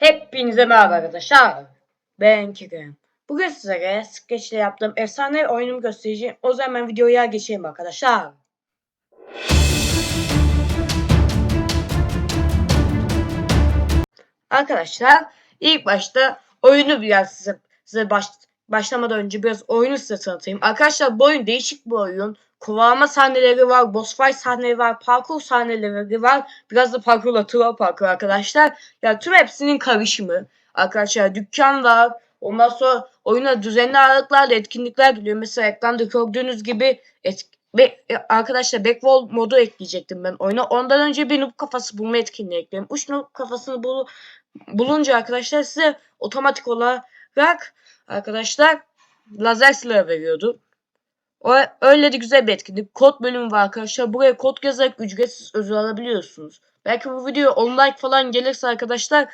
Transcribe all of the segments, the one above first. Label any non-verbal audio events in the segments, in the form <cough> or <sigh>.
Hepinize merhaba arkadaşlar. Ben Kerem. Bugün sizlere Sketch ile yaptığım efsane oyunumu göstereceğim. O zaman ben videoya geçeyim arkadaşlar. Arkadaşlar ilk başta oyunu biraz size, size baş, başlamadan önce biraz oyunu size tanıtayım. Arkadaşlar bu oyun değişik bir oyun. Kovalama sahneleri var, boss fight sahneleri var, parkur sahneleri var. Biraz da parkurla tura parkur arkadaşlar. Ya tüm hepsinin karışımı. Arkadaşlar dükkan var. Ondan sonra oyuna düzenli aralıklarla etkinlikler geliyor. Mesela ekranda gördüğünüz gibi et, ve e, arkadaşlar backwall modu ekleyecektim ben oyuna. Ondan önce bir noob kafası bulma etkinliği ekledim. Uç noob kafasını bul, bulunca arkadaşlar size otomatik olarak arkadaşlar lazer silahı veriyordu. O, öyle de güzel bir etkinlik. Kod bölümü var arkadaşlar. Buraya kod yazarak ücretsiz ödül alabiliyorsunuz. Belki bu video 10 like falan gelirse arkadaşlar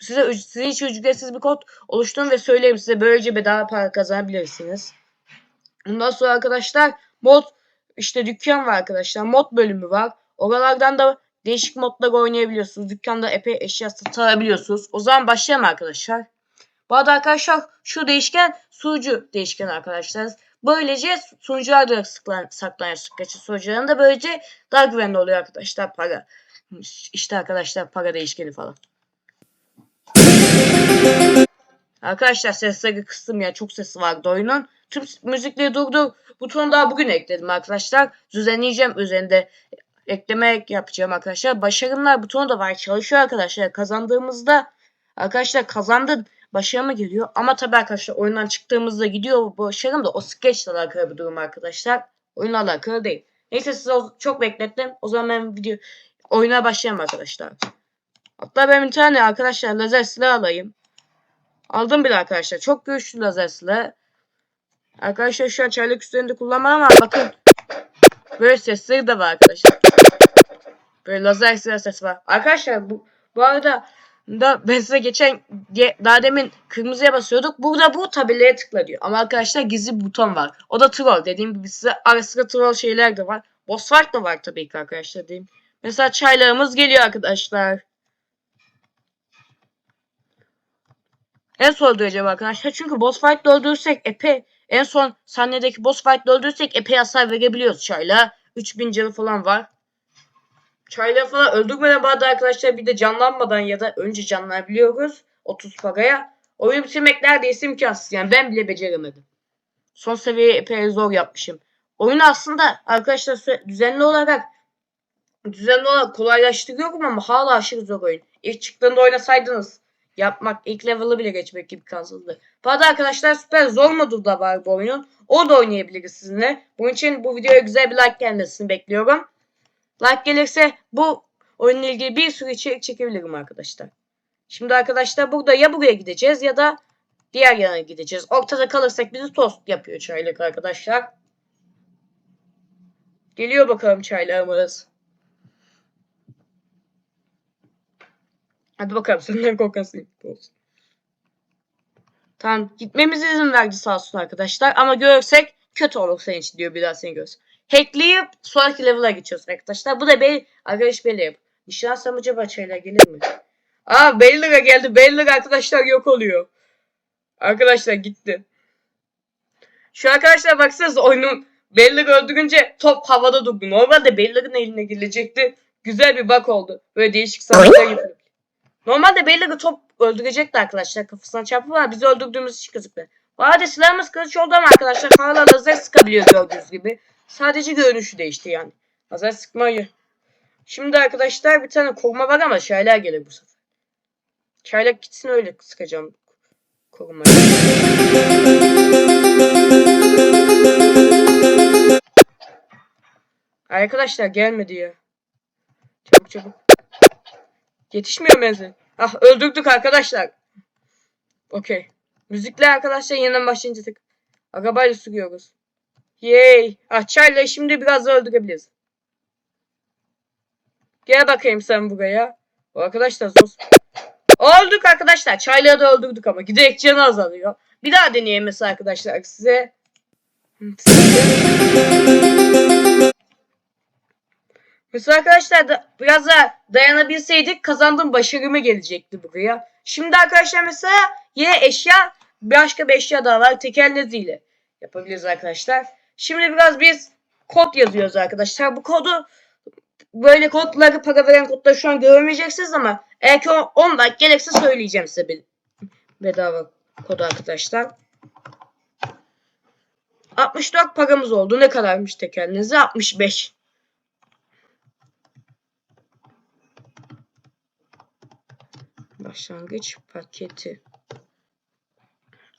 size sizin için ücretsiz bir kod oluşturun ve söyleyeyim size böylece bedava para kazanabilirsiniz. Ondan sonra arkadaşlar mod işte dükkan var arkadaşlar. Mod bölümü var. Oralardan da değişik modlar oynayabiliyorsunuz. Dükkanda epey eşya satın alabiliyorsunuz. O zaman başlayalım arkadaşlar. Bu arada arkadaşlar şu değişken sunucu değişken arkadaşlar. Böylece sunucular da saklanıyor sıkıcı sunucularında böylece daha güvenli oluyor arkadaşlar para. İşte arkadaşlar para değişkeni falan. Arkadaşlar sesleri kıstım ya çok sesi vardı oyunun. Tüm müzikleri durdur butonu daha bugün ekledim arkadaşlar. Düzenleyeceğim üzerinde ekleme yapacağım arkadaşlar. Başarımlar butonu da var çalışıyor arkadaşlar. Kazandığımızda arkadaşlar kazandın başarıma geliyor. Ama tabii arkadaşlar oyundan çıktığımızda gidiyor bu başarım da o sketch ile alakalı bir durum arkadaşlar. Oyunla alakalı değil. Neyse size çok beklettim. O zaman ben video oyuna başlayalım arkadaşlar. Hatta ben bir tane arkadaşlar lazer silah alayım. Aldım bile arkadaşlar. Çok güçlü lazer silah. Arkadaşlar şu an çaylık üstlerinde kullanmam ama bakın. Böyle sesleri de var arkadaşlar. Böyle lazer silah sesi var. Arkadaşlar bu, bu arada da ben size geçen ge- daha demin kırmızıya basıyorduk. Burada bu tabelaya tıkla diyor. Ama arkadaşlar gizli buton var. O da troll. Dediğim gibi size ara sıra troll şeyler de var. Boss fight da var tabii ki arkadaşlar diyeyim. Mesela çaylarımız geliyor arkadaşlar. En son öldüreceğim arkadaşlar. Çünkü boss fight öldürürsek epey en son sahnedeki boss fight öldürürsek epey hasar verebiliyoruz çayla. 3000 canı falan var. Çayla falan öldürmeden bazı arkadaşlar bir de canlanmadan ya da önce canlanabiliyoruz. 30 paraya. Oyunu bitirmek neredeyse imkansız. Yani ben bile beceremedim. Son seviyeyi epey zor yapmışım. Oyunu aslında arkadaşlar düzenli olarak düzenli olarak kolaylaştırıyorum ama hala aşırı zor oyun. İlk çıktığında oynasaydınız yapmak ilk level'ı bile geçmek kazıldı. Bu arada arkadaşlar süper zor modu da var bu oyunun. O da oynayabiliriz sizinle. Bunun için bu videoya güzel bir like gelmesini bekliyorum. Like gelirse bu oyunla ilgili bir sürü içerik çekebilirim arkadaşlar. Şimdi arkadaşlar burada ya buraya gideceğiz ya da diğer yana gideceğiz. Ortada kalırsak bizi tost yapıyor çaylık arkadaşlar. Geliyor bakalım çaylarımız. Hadi bakalım <laughs> senden korkasın. Tost. Tamam gitmemize izin verdi sağ olsun arkadaşlar. Ama görürsek kötü olur senin için diyor bir daha seni görürüz. Hackleyip sonraki level'a geçiyoruz arkadaşlar. Bu da bey arkadaş yap. Nişansam acaba şeyler gelir mi? Aa Bellir'a geldi. Bellir arkadaşlar yok oluyor. Arkadaşlar gitti. Şu arkadaşlar baksanıza oyunun Bellir öldürünce top havada durdu. Normalde Bellir'in eline gelecekti. Güzel bir bak oldu. Böyle değişik savaşlar yapıyor. Normalde Bellir'i top öldürecekti arkadaşlar. Kafasına çarpıp ama bizi öldürdüğümüz için kızıktı. Bu arada silahımız kılıç oldu ama arkadaşlar hala lazer sıkabiliyor gördüğünüz gibi. Sadece görünüşü değişti yani. Lazer sıkmayı. Şimdi arkadaşlar bir tane koruma var ama çaylak gelir bu sefer. Çaylak gitsin öyle sıkacağım korumayı. Arkadaşlar gelmedi ya. Çabuk çabuk. Yetişmiyor menzil. Ah öldürdük arkadaşlar. Okey. Müzikle arkadaşlar yeniden başlayınca tık. Arabayla sürüyoruz. Yay. Ah çayla şimdi biraz da öldürebiliriz. Gel bakayım sen buraya. Arkadaşlar zor. Öldük arkadaşlar. Çaylağı da öldürdük ama giderek canı azalıyor. Bir daha deneyelim mesela arkadaşlar size. Mesela arkadaşlar da biraz da dayanabilseydik kazandığım başarımı gelecekti buraya. Şimdi arkadaşlar mesela yine eşya başka bir eşya daha var tekerleziyle yapabiliriz arkadaşlar. Şimdi biraz biz kod yazıyoruz arkadaşlar. Bu kodu böyle kodları para veren kodları şu an göremeyeceksiniz ama eğer ki 10 like gelirse söyleyeceğim size bir bedava kodu arkadaşlar. 64 paramız oldu. Ne kadarmış tekerlezi? 65. Başlangıç paketi.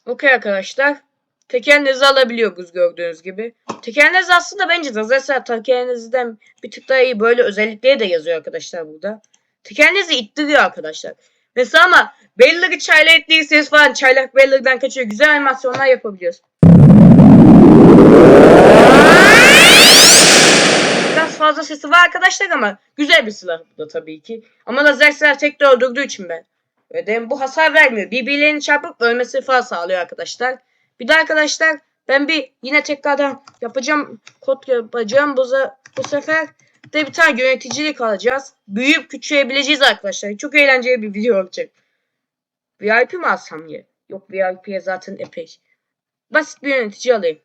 Okey arkadaşlar. Tekerlezi alabiliyoruz gördüğünüz gibi. Tekerlezi aslında bence de zaten tekerleziden bir tık daha iyi böyle özellikleri de yazıyor arkadaşlar burada. Tekerlezi ittiriyor arkadaşlar. Mesela ama Beller'ı çayla ettiyseniz falan çaylak Beller'dan kaçıyor. Güzel animasyonlar yapabiliyoruz. Biraz fazla sesi var arkadaşlar ama güzel bir silah bu da tabii ki. Ama lazer silah tek de öldürdüğü için ben. Ve bu hasar vermiyor. Birbirlerini çarpıp ölmesi falan sağlıyor arkadaşlar. Bir de arkadaşlar ben bir yine tekrardan yapacağım kod yapacağım bu, bu sefer de bir tane yöneticilik alacağız. Büyüyüp küçülebileceğiz arkadaşlar. Çok eğlenceli bir video olacak. VIP mi alsam ya? Yok VIP'ye zaten epey. Basit bir yönetici alayım.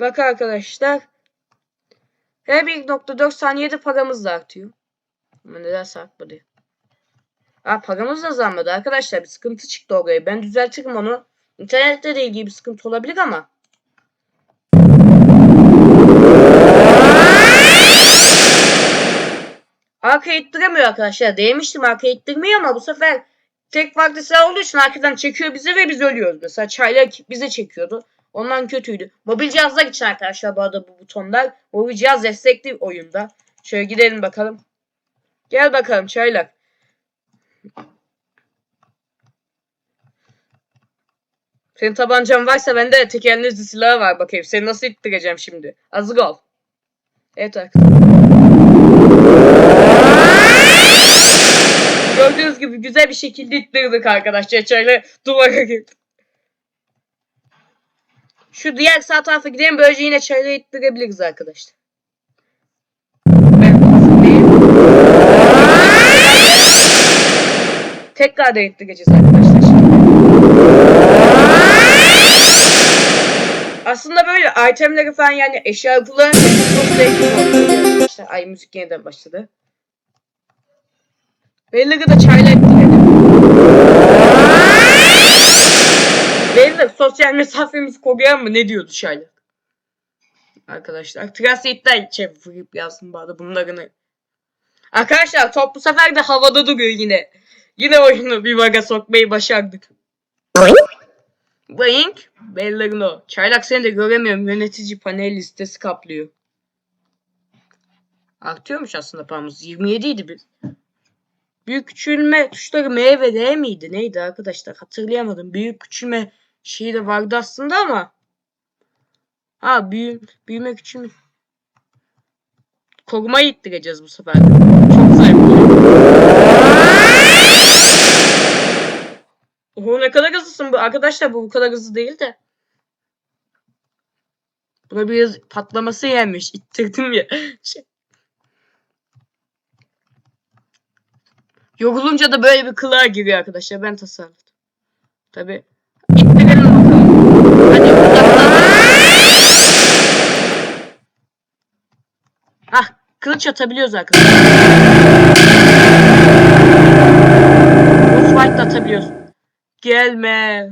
Bak arkadaşlar. Her 1.4 saniyede paramız da artıyor. Ama nedense artmadı. Ha paramız da zamladı arkadaşlar. Bir sıkıntı çıktı oraya. Ben düzeltirim onu. İnternette de ilgili bir sıkıntı olabilir ama. Arka ittiremiyor arkadaşlar. Değmiştim arka ittirmeyi ama bu sefer tek farklı silah olduğu için arkadan çekiyor bizi ve biz ölüyoruz. Mesela çaylar bize çekiyordu. Ondan kötüydü. Mobil cihazlar için arkadaşlar bu arada bu butonlar. Mobil cihaz destekli oyunda. Şöyle gidelim bakalım. Gel bakalım çaylak. Senin tabancan varsa bende tekerlezli silahı var bakayım. Seni nasıl ittireceğim şimdi? Hazır ol. Evet arkadaşlar. Gördüğünüz gibi güzel bir şekilde ittirdik arkadaşlar. Şöyle duvara girdik. Şu diğer sağ tarafa gidelim. Böylece yine çayla ittirebiliriz arkadaşlar. Tekrar da ittireceğiz arkadaşlar. Aslında böyle itemleri falan yani eşya kullanınca çok zevkli arkadaşlar. Ay müzik yeniden başladı. Belli da çayla ettirelim. Belli sosyal mesafemizi koruyalım mı? Ne diyordu çayla? Arkadaşlar. Translate'den çevirip yazsın bari bunlarını. Arkadaşlar top bu sefer de havada duruyor yine. Yine oyunu bir vaga sokmayı başardık. Boing. Bellerin o. Çaylak seni de göremiyorum. Yönetici panel listesi kaplıyor. Artıyormuş aslında paramız. 27 idi biz. Büyük küçülme tuşları M ve D miydi? Neydi arkadaşlar? Hatırlayamadım. Büyük küçülme şeyi de vardı aslında ama. Ha büyü, büyüme küçülme. Korumayı ittireceğiz bu sefer. Çok zevkli. Oho ne kadar hızlısın bu. Arkadaşlar bu bu kadar hızlı değil de. Buna biraz patlaması yenmiş. İttirdim ya. <laughs> Şey. Yorulunca da böyle bir kılığa giriyor arkadaşlar. Ben tasarladım. Tabi. İttirelim bakalım. Hadi uzaktan. Hah. Kılıç atabiliyoruz arkadaşlar. Boss fight da atabiliyoruz. Gelme.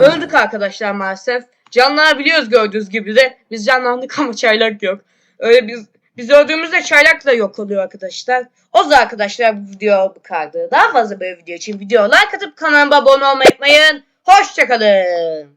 Öldük arkadaşlar maalesef. Canlanabiliyoruz gördüğünüz gibi de. Biz canlandık ama çaylak yok. Öyle biz biz öldüğümüzde çaylak da yok oluyor arkadaşlar. O zaman arkadaşlar bu video bu kadardı. Daha fazla böyle video için video like atıp kanalıma abone olmayı unutmayın. Hoşçakalın.